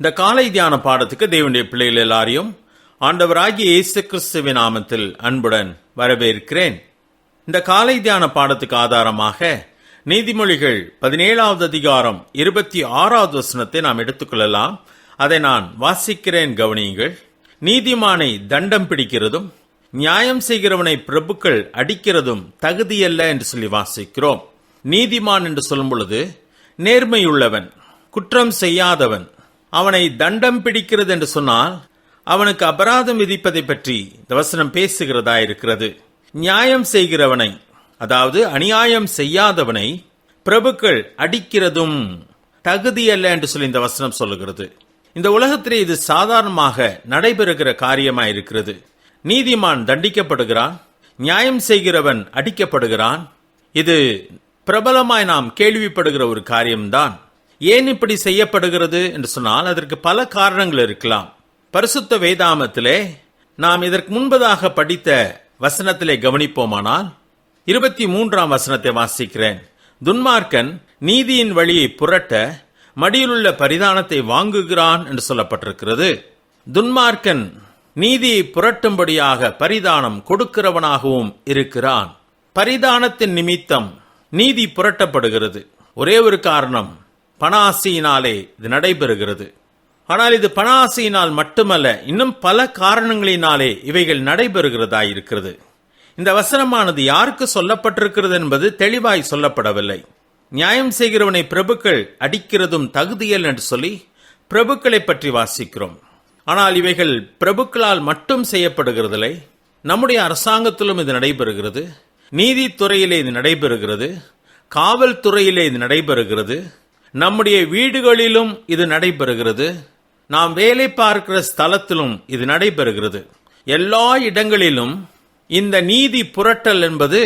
இந்த காலை தியான பாடத்துக்கு தேவனுடைய பிள்ளைகள் எல்லாரையும் ஆண்டவராகிய இயேசு கிறிஸ்துவின் நாமத்தில் அன்புடன் வரவேற்கிறேன். இந்த காலை தியான பாடத்துக்கு ஆதாரமாக நீதிமொழிகள் பதினேழாவது அதிகாரம் இருபத்தி ஆறாவது வசனத்தை நாம் எடுத்துக்கொள்ளலாம். அதை நான் வாசிக்கிறேன் கவனியுங்கள். நீதிமானை தண்டம் பிடிக்கிறதும் நியாயம் செய்கிறவனை பிரபுக்கள் அடிக்கிறதும் தகுதியல்ல என்று சொல்லி வாசிக்கிறோம். நீதிமான் என்று சொல்லும் பொழுது நேர்மையுள்ளவன் குற்றம் செய்யாதவன் அவனை தண்டம் பிடிக்கிறது என்று சொன்னால் அவனுக்கு அபராதம் விதிப்பதை பற்றி இந்த வசனம் பேசுகிறதா இருக்கிறது. நியாயம் செய்கிறவனை அதாவது அநியாயம் செய்யாதவனை பிரபுக்கள் அடிக்கிறதும் தகுதியல்ல என்று சொல்லி இந்த வசனம் சொல்லுகிறது. இந்த உலகத்திலே இது சாதாரணமாக நடைபெறுகிற காரியமாய் இருக்கிறது நீதிமான் தண்டிக்கப்படுகிறான் நியாயம் செய்கிறவன் அடிக்கப்படுகிறான். இது பிரபலமாய் நாம் கேள்விப்படுகிற ஒரு காரியம்தான். ஏன் இப்படி செய்யப்படுகிறது என்று சொன்னால் அதற்கு பல காரணங்கள் இருக்கலாம். பரிசுத்த வேதாமத்திலே நாம் இதற்கு முன்பதாக படித்த வசனத்திலே கவனிப்போமானால் இருபத்தி மூன்றாம் வசனத்தை வாசிக்கிறேன். துன்மார்க்கன் நீதியின் வழியை புரட்ட மடியிலுள்ள பரிதானத்தை வாங்குகிறான் என்று சொல்லப்பட்டிருக்கிறது. துன்மார்க்கன் நீதியை புரட்டும்படியாக பரிதானம் கொடுக்கிறவனாகவும் இருக்கிறான். பரிதானத்தின் நிமித்தம் நீதி புரட்டப்படுகிறது. ஒரே ஒரு காரணம். பண ஆசையினாலே இது நடைபெறுகிறது. ஆனால் இது பண ஆசையினால் மட்டுமல்ல இன்னும் பல காரணங்களினாலே இவைகள் நடைபெறுகிறதா இருக்கிறது இந்த வசனமானது யாருக்கு சொல்லப்பட்டிருக்கிறது என்பது தெளிவாய் சொல்லப்படவில்லை. நியாயம் செய்கிறவனை பிரபுக்கள் அடிக்கிறதும் தகுதியல் என்று சொல்லி பிரபுக்களை பற்றி வாசிக்கிறோம். ஆனால் இவைகள் பிரபுக்களால் மட்டும் செய்யப்படுகிறதில்லை. நம்முடைய அரசாங்கத்திலும் இது நடைபெறுகிறது. நீதித்துறையிலே இது நடைபெறுகிறது. காவல்துறையிலே இது நடைபெறுகிறது. நம்முடைய வீடுகளிலும் இது நடைபெறுகிறது. நாம் வேலை பார்க்கிற ஸ்தலத்திலும் இது நடைபெறுகிறது. எல்லா இடங்களிலும் இந்த நீதி புரட்டல் என்பது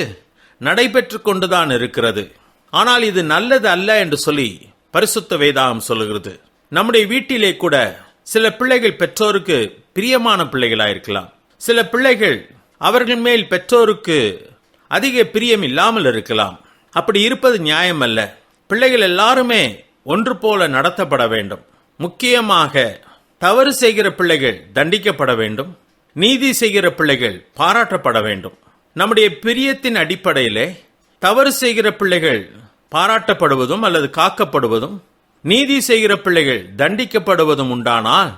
நடைபெற்று கொண்டுதான் இருக்கிறது. ஆனால் இது நல்லது அல்ல என்று சொல்லி பரிசுத்த வேதாகம் சொல்லுகிறது. நம்முடைய வீட்டிலே கூட சில பிள்ளைகள் பெற்றோருக்கு பிரியமான பிள்ளைகளாயிருக்கலாம். சில பிள்ளைகள் அவர்கள் மேல் பெற்றோருக்கு அதிக பிரியம் இல்லாமல் இருக்கலாம். அப்படி இருப்பது நியாயம் அல்ல பிள்ளைகள் எல்லாருமே ஒன்று போல நடத்தப்பட வேண்டும். முக்கியமாக தவறு செய்கிற பிள்ளைகள் தண்டிக்கப்பட வேண்டும். நீதி செய்கிற பிள்ளைகள் பாராட்டப்பட வேண்டும். நம்முடைய பிரியத்தின் அடிப்படையிலே தவறு செய்கிற பிள்ளைகள் பாராட்டப்படுவதும் அல்லது காக்கப்படுவதும் நீதி செய்கிற பிள்ளைகள் தண்டிக்கப்படுவதும் உண்டானால்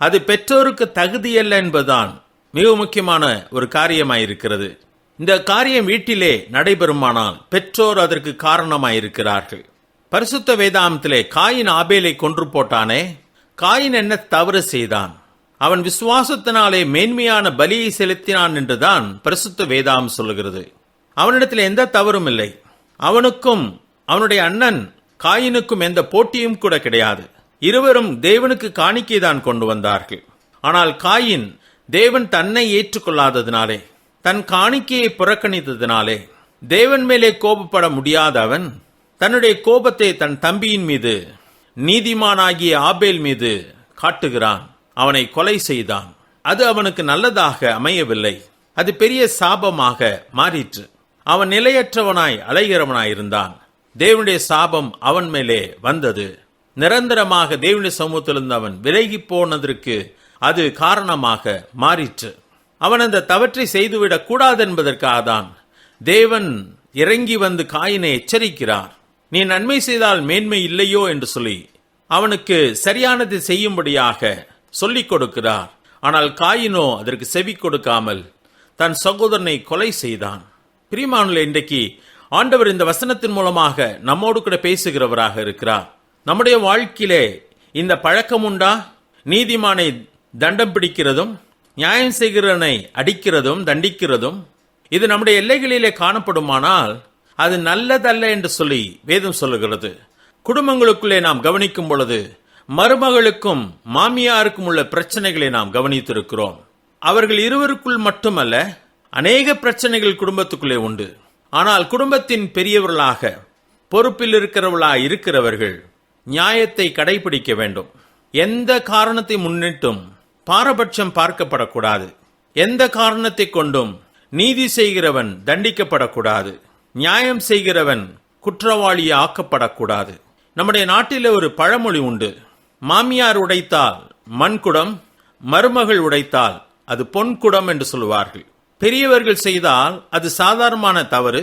அது பெற்றோருக்கு தகுதியல்ல என்பதுதான் மிக முக்கியமான ஒரு காரியமாயிருக்கிறது. இந்த காரியம் வீட்டிலே நடைபெறுமானால் பெற்றோர் அதற்கு காரணமாயிருக்கிறார்கள். பரிசுத்த வேதாந்தத்திலே காயின் ஆபேலை கொன்று போட்டானே? காயின் என்ன தவறு செய்தான்? அவன் விசுவாசத்தினாலே மேன்மையான பலியை செலுத்தினான் என்றுதான் பரிசுத்த வேதாம் சொல்லுகிறது. அவனிடத்தில் எந்த தவறும் இல்லை. அவனுக்கும் அவனுடைய அண்ணன் காயினுக்கும் எந்த போட்டியும் கூட கிடையாது. இருவரும் தேவனுக்கு காணிக்கை தான் கொண்டு வந்தார்கள். ஆனால் காயின் தேவன் தன்னை ஏற்றுக்கொள்ளாததினாலே தன் காணிக்கையை புறக்கணித்ததினாலே தேவன் மேலே கோபப்பட முடியாத அவன் தன்னுடைய கோபத்தை தன் தம்பியின் மீது நீதிமானாகிய ஆபேல் மீது காட்டுகிறான். அவனை கொலை செய்தான். அது அவனுக்கு நல்லதாக அமையவில்லை. அது பெரிய சாபமாக மாறிற்று. அவன் நிலையற்றவனாய் அலைகிறவனாய் இருந்தான் தேவனுடைய சாபம் அவன் மேலே வந்தது. நிரந்தரமாக தேவனுடைய சமூகத்திலிருந்து அவன் விலகி போனதற்கு அது காரணமாக மாறிற்று. அவன் அந்த தவற்றை செய்துவிடக் கூடாது என்பதற்காக தான் தேவன் இறங்கி வந்து காயினை எச்சரிக்கிறார். நீ நன்மை செய்தால் மேன்மை இல்லையோ என்று சொல்லி அவனுக்கு சரியானது செய்யும்படியாக சொல்லிக் கொடுக்கிறார். ஆனால் காயினோ அதற்கு செவி கொடுக்காமல் தன் சகோதரனை கொலை செய்தான். பிரிமானுல இன்றைக்கு ஆண்டவர் இந்த வசனத்தின் மூலமாக நம்மோடு கூட பேசுகிறவராக இருக்கிறார். நம்முடைய வாழ்க்கையிலே இந்த பழக்கம் உண்டா? நீதிமானை தண்டம் பிடிக்கிறதும் நியாயம் செய்கிறனை அடிக்கிறதும் தண்டிக்கிறதும் இது நம்முடைய எல்லைகளிலே காணப்படுமானால் அது நல்லதல்ல என்று சொல்லி வேதம் சொல்லுகிறது. குடும்பங்களுக்குள்ளே நாம் கவனிக்கும் பொழுது மருமகளுக்கும் மாமியாருக்கும் உள்ள பிரச்சனைகளை நாம் கவனித்திருக்கிறோம். அவர்கள் இருவருக்குள் மட்டுமல்ல அநேக பிரச்சனைகள் குடும்பத்துக்குள்ளே உண்டு. ஆனால் குடும்பத்தின் பெரியவர்களாக பொறுப்பில் இருக்கிறவர்களாக இருக்கிறவர்கள் நியாயத்தை கடைபிடிக்க வேண்டும். எந்த காரணத்தை முன்னிட்டும் பாரபட்சம் பார்க்கப்படக்கூடாது. எந்த காரணத்தை கொண்டும் நீதி செய்கிறவன் தண்டிக்கப்படக்கூடாது. நியாயம் செய்கிறவன் குற்றவாளியை ஆக்கப்படக்கூடாது நம்முடைய நாட்டில் ஒரு பழமொழி உண்டு. மாமியார் உடைத்தால் மண்குடம் மருமகள் உடைத்தால் அது பொன்குடம் என்று சொல்லுவார்கள். பெரியவர்கள் செய்தால் அது சாதாரணமான தவறு.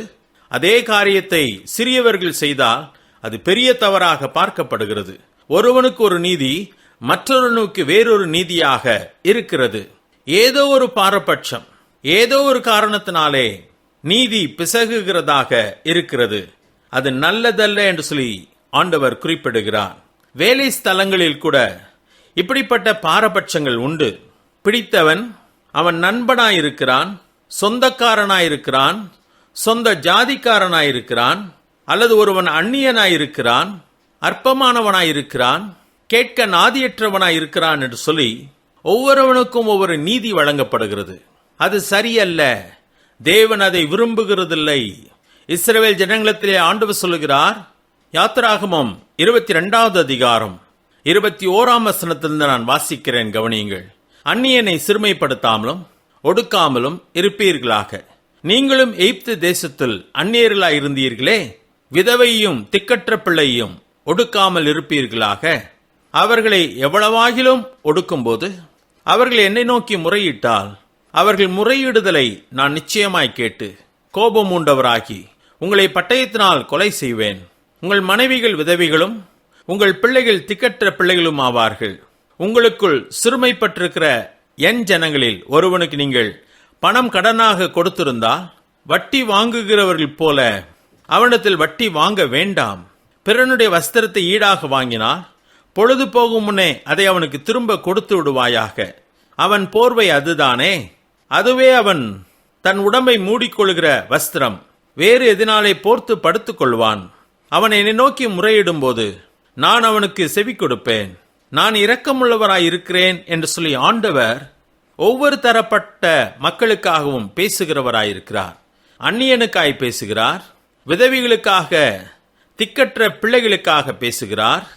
அதே காரியத்தை சிறியவர்கள் செய்தால் அது பெரிய தவறாக பார்க்கப்படுகிறது. ஒருவனுக்கு ஒரு நீதி மற்றொருவனுக்கு வேறொரு நீதியாக இருக்கிறது. ஏதோ ஒரு பாரபட்சம் ஏதோ ஒரு காரணத்தினாலே நீதி பிசகுகிறதாக இருக்கிறது. அது நல்லதல்ல என்று சொல்லி ஆண்டவர் குறிப்பிடுகிறார். வேலை ஸ்தலங்களில் கூட இப்படிப்பட்ட பாரபட்சங்கள் உண்டு. பிடித்தவன் அவன் நண்பனாயிருக்கிறான் சொந்தக்காரனாயிருக்கிறான் சொந்த ஜாதிக்காரனாயிருக்கிறான் அல்லது ஒருவன் அந்நியனாயிருக்கிறான் அற்பமானவனாயிருக்கிறான் கேட்க நாதியற்றவனாயிருக்கிறான் என்று சொல்லி ஒவ்வொருவனுக்கும் ஒவ்வொரு நீதி வழங்கப்படுகிறது. அது சரியல்ல. தேவன் அதை விரும்புகிறதில்லை. இஸ்ரவேல் ஜனங்களத்திலே ஆண்டவர் சொல்லுகிறார் யாத்திராகமம் இருபத்தி ரெண்டாவது அதிகாரம். இருபத்தி ஓராம் வசனத்திலிருந்து நான் வாசிக்கிறேன் கவனியுங்கள். அந்நியனை சிறுமைப்படுத்தாமலும் ஒடுக்காமலும் இருப்பீர்களாக. நீங்களும் எய்ப்து தேசத்தில் அந்நியர்களாய் இருந்தீர்களே விதவையும் திக்கற்ற பிள்ளையும் ஒடுக்காமல் இருப்பீர்களாக. அவர்களை எவ்வளவாகிலும் ஒடுக்கும்போது அவர்கள் என்னை நோக்கி முறையிட்டால் அவர்கள் முறையிடுதலை நான் நிச்சயமாய் கேட்டு கோபம் உண்டவராகி உங்களை பட்டயத்தினால் கொலை செய்வேன். உங்கள் மனைவிகள் விதவிகளும் உங்கள் பிள்ளைகள் திக்கற்ற பிள்ளைகளும் ஆவார்கள். உங்களுக்குள் சிறுமைப்பட்டிருக்கிற என் ஜனங்களில் ஒருவனுக்கு நீங்கள் பணம் கடனாக கொடுத்திருந்தால் வட்டி வாங்குகிறவர்கள் போல அவனிடத்தில் வட்டி வாங்க வேண்டாம். பிறனுடைய வஸ்திரத்தை ஈடாக வாங்கினால் பொழுது போகும் முன்னே அதை அவனுக்கு திரும்ப கொடுத்து விடுவாயாக. அவன் போர்வை அதுதானே? அதுவே அவன் தன் உடம்பை மூடிக்கொள்கிற வஸ்திரம். வேறு எதினாலே போர்த்து படுத்துக் கொள்வான் அவன் என்னை நோக்கி முறையிடும்போது நான் அவனுக்கு செவி கொடுப்பேன். நான் இரக்கமுள்ளவராயிருக்கிறேன் என்று சொல்லி ஆண்டவர் ஒவ்வொரு தரப்பட்ட மக்களுக்காகவும் பேசுகிறவராயிருக்கிறார். அந்நியனுக்காய் பேசுகிறார் விதவிகளுக்காக திக்கற்ற பிள்ளைகளுக்காக பேசுகிறார்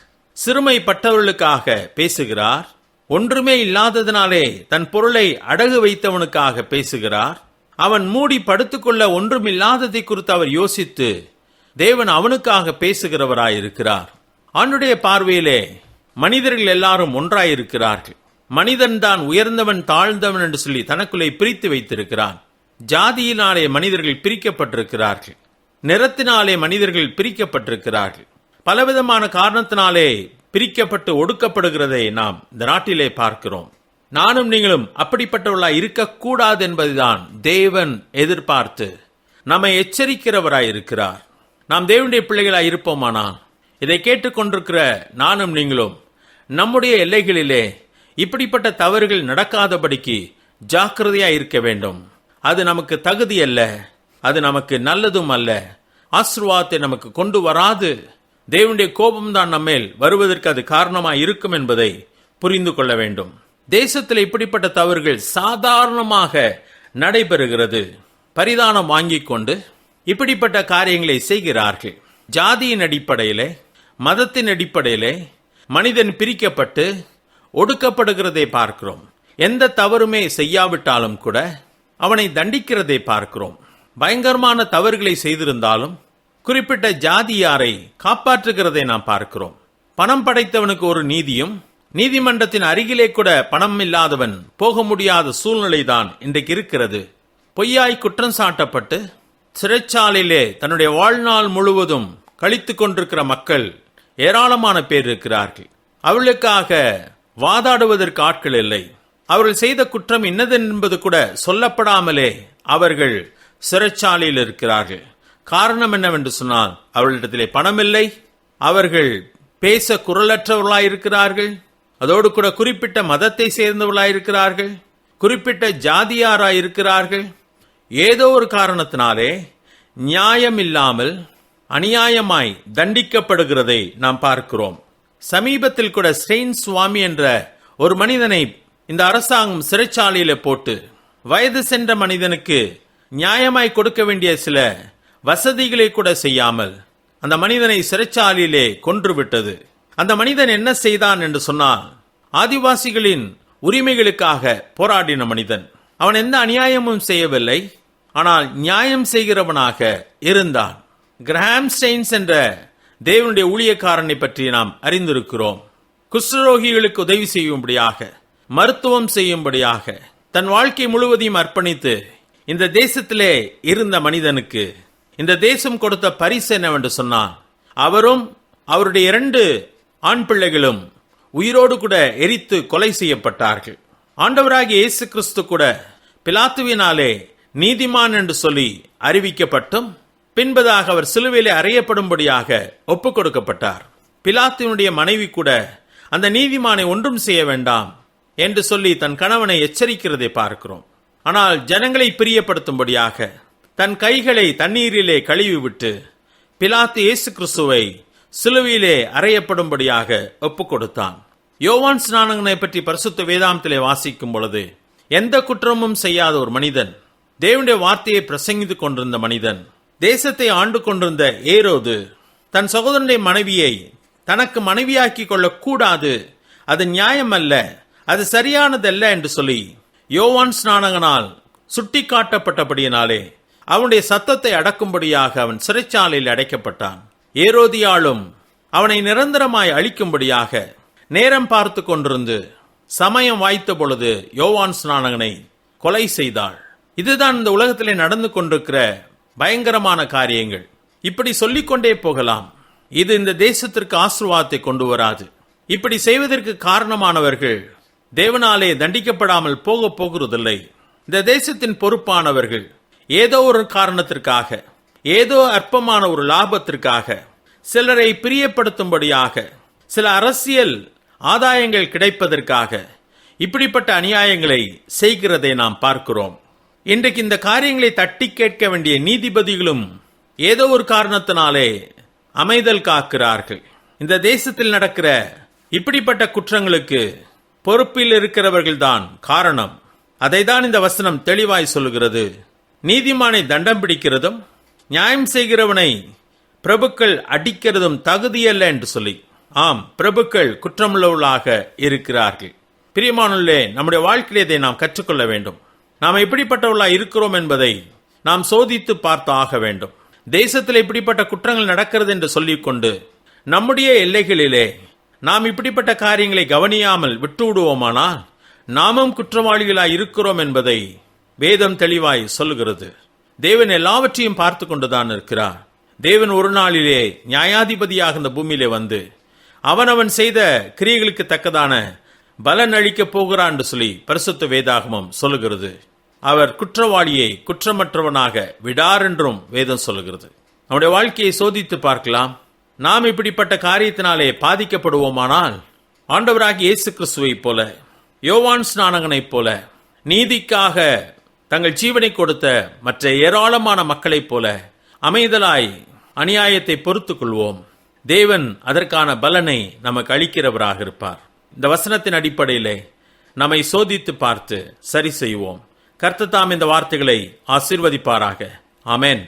சிறுமைப்பட்டவர்களுக்காக பேசுகிறார் ஒன்றுமே இல்லாததினாலே தன் பொருளை அடகு வைத்தவனுக்காக பேசுகிறார். அவன் மூடி படுத்துக்கொள்ள ஒன்றுமில்லாததை குறித்து அவர் யோசித்து தேவன் அவனுக்காக பேசுகிறவராயிருக்கிறார். அவனுடைய பார்வையிலே மனிதர்கள் எல்லாரும் ஒன்றாயிருக்கிறார்கள். மனிதன் தான் உயர்ந்தவன் தாழ்ந்தவன் என்று சொல்லி தனக்குள்ளே பிரித்து வைத்திருக்கிறான். ஜாதியினாலே மனிதர்கள் பிரிக்கப்பட்டிருக்கிறார்கள். நிறத்தினாலே மனிதர்கள் பிரிக்கப்பட்டிருக்கிறார்கள். பலவிதமான காரணத்தினாலே பிரிக்கப்பட்டு ஒடுக்கப்படுகிறதை நாம் இந்த நாட்டிலே பார்க்கிறோம். நானும் நீங்களும் அப்படிப்பட்டவர்களாய் இருக்கக்கூடாது என்பதுதான் தேவன் எதிர்பார்த்து நம்மை எச்சரிக்கிறவராய் இருக்கிறார். நாம் தேவனுடைய பிள்ளைகளாய் இருப்போமானால் இதை கேட்டுக்கொண்டிருக்கிற நானும் நீங்களும் நம்முடைய எல்லைகளிலே இப்படிப்பட்ட தவறுகள் நடக்காதபடிக்கு ஜாக்கிரதையாக இருக்க வேண்டும். அது நமக்கு தகுதி அல்ல அது நமக்கு நல்லதும் அல்ல ஆசிர்வாதத்தை நமக்கு கொண்டு வராது தேவனுடைய கோபம்தான் நம்மேல் வருவதற்கு அது காரணமாக இருக்கும் என்பதை புரிந்து கொள்ள வேண்டும். தேசத்தில் இப்படிப்பட்ட தவறுகள் சாதாரணமாக நடைபெறுகிறது. பரிதானம் வாங்கி கொண்டு இப்படிப்பட்ட காரியங்களை செய்கிறார்கள். ஜாதியின் அடிப்படையிலே மதத்தின் அடிப்படையிலே மனிதன் பிரிக்கப்பட்டு ஒடுக்கப்படுகிறதை பார்க்கிறோம். எந்த தவறுமே செய்யாவிட்டாலும் கூட அவனை தண்டிக்கிறதை பார்க்கிறோம். பயங்கரமான தவறுகளை செய்திருந்தாலும் குறிப்பிட்ட ஜாதியாரை காப்பாற்றுகிறதை நாம் பார்க்கிறோம். பணம் படைத்தவனுக்கு ஒரு நீதியும் நீதிமன்றத்தின் அருகிலே கூட பணம் இல்லாதவன் போக முடியாத சூழ்நிலைதான் இன்றைக்கு இருக்கிறது. பொய்யாய் குற்றம் சாட்டப்பட்டு சிறைச்சாலையிலே தன்னுடைய வாழ்நாள் முழுவதும் கழித்து கொண்டிருக்கிற மக்கள் ஏராளமான பேர் இருக்கிறார்கள். அவர்களுக்காக வாதாடுவதற்கு ஆட்கள் இல்லை. அவர்கள் செய்த குற்றம் இன்னதென்பது கூட சொல்லப்படாமலே அவர்கள் சிறைச்சாலையில் இருக்கிறார்கள். காரணம் என்னவென்று சொன்னால் அவர்களிடத்திலே பணம் இல்லை அவர்கள் பேச குரலற்றவர்களாயிருக்கிறார்கள் அதோடு கூட குறிப்பிட்ட மதத்தை சேர்ந்தவர்களாயிருக்கிறார்கள். குறிப்பிட்ட ஜாதியாராயிருக்கிறார்கள். ஏதோ ஒரு காரணத்தினாலே நியாயம் இல்லாமல் அநியாயமாய் தண்டிக்கப்படுகிறதை நாம் பார்க்கிறோம். சமீபத்தில் கூட ஸ்ரெயின் சுவாமி என்ற ஒரு மனிதனை இந்த அரசாங்கம் சிறைச்சாலையில போட்டு வயது சென்ற மனிதனுக்கு நியாயமாய் கொடுக்க வேண்டிய சில வசதிகளை கூட செய்யாமல் அந்த மனிதனை சிறைச்சாலையிலே கொன்றுவிட்டது. அந்த மனிதன் என்ன செய்தான் என்று சொன்னால் ஆதிவாசிகளின் உரிமைகளுக்காக போராடின மனிதன். அவன் எந்த அநியாயமும் செய்யவில்லை ஆனால் நியாயம் செய்கிறவனாக இருந்தான். கிரஹாம் ஸ்டெயின்ஸ் என்ற தேவனுடைய ஊழியக்காரனை பற்றி நாம் அறிந்திருக்கிறோம். குஷ்டரோகிகளுக்கு உதவி செய்யும்படியாக மருத்துவம் செய்யும்படியாக தன் வாழ்க்கை முழுவதையும் அர்ப்பணித்து இந்த தேசத்திலே இருந்த மனிதனுக்கு இந்த தேசம் கொடுத்த பரிசு என்னவென்று சொன்னார். அவரும் அவருடைய இரண்டு ஆண் பிள்ளைகளும் உயிரோடு கூட எரித்து கொலை செய்யப்பட்டார்கள். ஆண்டவராகிய இயேசு கிறிஸ்து கூட பிலாத்துவினாலே நீதிமான் என்று சொல்லி அறிவிக்கப்பட்டும் பின்பதாக அவர் சிலுவையிலே அறையப்படும்படியாக ஒப்புக் கொடுக்கப்பட்டார். பிலாத்துவினுடைய மனைவி கூட அந்த நீதிமானை ஒன்றும் செய்ய வேண்டாம் என்று சொல்லி தன் கணவனை எச்சரிக்கிறதை பார்க்கிறோம். ஆனால் ஜனங்களை பிரியப்படுத்தும்படியாக தன் கைகளை தண்ணீரிலே கழுவிவிட்டு பிலாத்து இயேசு கிறிஸ்துவை சிலுவையிலே அறையப்படும்படியாக ஒப்புக் கொடுத்தான் யோவான் ஸ்நானகனை பற்றி பரிசுத்த வேதாந்தத்திலே வாசிக்கும் பொழுது எந்த குற்றமும் செய்யாத ஒரு மனிதன் தேவனுடைய வார்த்தையை பிரசங்கித்துக் கொண்டிருந்த மனிதன் தேசத்தை ஆண்டு கொண்டிருந்த ஏரோது தன் சகோதரனுடைய மனைவியை தனக்கு மனைவியாக்கி கொள்ளக் கூடாது அது நியாயம் அல்ல அது சரியானதல்ல என்று சொல்லி யோவான் ஸ்நானகனால் சுட்டி காட்டப்பட்டபடியினாலே அவனுடைய சத்தத்தை அடக்கும்படியாக அவன் சிறைச்சாலையில் அடைக்கப்பட்டான். ஏரோதியாலும் அவனை நிரந்தரமாய் அழிக்கும்படியாக நேரம் பார்த்து கொண்டிருந்து சமயம் வாய்த்த பொழுது யோவான் ஸ்நானகனை கொலை செய்தாள். இதுதான் இந்த உலகத்திலே நடந்து கொண்டிருக்கிற பயங்கரமான காரியங்கள். இப்படி சொல்லிக்கொண்டே போகலாம். இது இந்த தேசத்திற்கு ஆசிர்வாதத்தை கொண்டு வராது. இப்படி செய்வதற்கு காரணமானவர்கள் தேவனாலே தண்டிக்கப்படாமல் போக போகிறதில்லை. இந்த தேசத்தின் பொறுப்பானவர்கள் ஏதோ ஒரு காரணத்திற்காக ஏதோ அற்பமான ஒரு லாபத்திற்காக சிலரை பிரியப்படுத்தும்படியாக சில அரசியல் ஆதாயங்கள் கிடைப்பதற்காக இப்படிப்பட்ட அநியாயங்களை செய்கிறதை நாம் பார்க்கிறோம். இன்றைக்கு இந்த காரியங்களை தட்டி கேட்க வேண்டிய நீதிபதிகளும் ஏதோ ஒரு காரணத்தினாலே அமைதல் காக்கிறார்கள். இந்த தேசத்தில் நடக்கிற இப்படிப்பட்ட குற்றங்களுக்கு பொறுப்பில் இருக்கிறவர்கள்தான் காரணம். அதைதான் இந்த வசனம் தெளிவாய் சொல்லுகிறது. நீதிமானை தண்டம் பிடிக்கிறதும் நியாயம் செய்கிறவனை பிரபுக்கள் அடிக்கிறதும் தகுதியல்ல என்று சொல்லி ஆம் பிரபுக்கள் குற்றமுள்ளவர்களாக இருக்கிறார்கள். பிரியமானுள்ளே நம்முடைய வாழ்க்கையிலே இதை நாம் கற்றுக்கொள்ள வேண்டும். நாம் எப்படிப்பட்டவர்களாக இருக்கிறோம் என்பதை நாம் சோதித்து பார்த்து ஆக வேண்டும். தேசத்தில் இப்படிப்பட்ட குற்றங்கள் நடக்கிறது என்று சொல்லிக்கொண்டு நம்முடைய எல்லைகளிலே நாம் இப்படிப்பட்ட காரியங்களை கவனியாமல் விட்டு விடுவோமானால் நாமும் குற்றவாளிகளாய் இருக்கிறோம் என்பதை வேதம் தெளிவாய் சொல்லுகிறது. தேவன் எல்லாவற்றையும் பார்த்து கொண்டுதான் இருக்கிறார் தேவன் ஒரு நாளிலே நியாயாதிபதியாக இந்த பூமியிலே வந்து அவனவன் செய்த கிரியைகளுக்கு தக்கதான பலன் அளிக்கப் போகிறான் என்று சொல்லி பரிசுத்த வேதாகமம் சொல்லுகிறது. அவர் குற்றவாளியை குற்றமற்றவனாக விடார் என்றும் வேதம் சொல்லுகிறது. நம்முடைய வாழ்க்கையை சோதித்து பார்க்கலாம். நாம் இப்படிப்பட்ட காரியத்தினாலே பாதிக்கப்படுவோமானால் ஆண்டவராகிய இயேசு கிறிஸ்துவைப் போல யோவான் ஸ்நானகனைப் போல நீதிக்காக தங்கள் ஜீவனை கொடுத்த மற்ற ஏராளமான மக்களைப் போல அமைதலாய் அநியாயத்தை பொறுத்துக் கொள்வோம். தேவன் அதற்கான பலனை நமக்கு அளிக்கிறவராக இருப்பார். இந்த வசனத்தின் அடிப்படையிலே நம்மை சோதித்து பார்த்து சரி செய்வோம். கர்த்தத்தாம் இந்த வார்த்தைகளை ஆசீர்வதிப்பாராக. அமேன்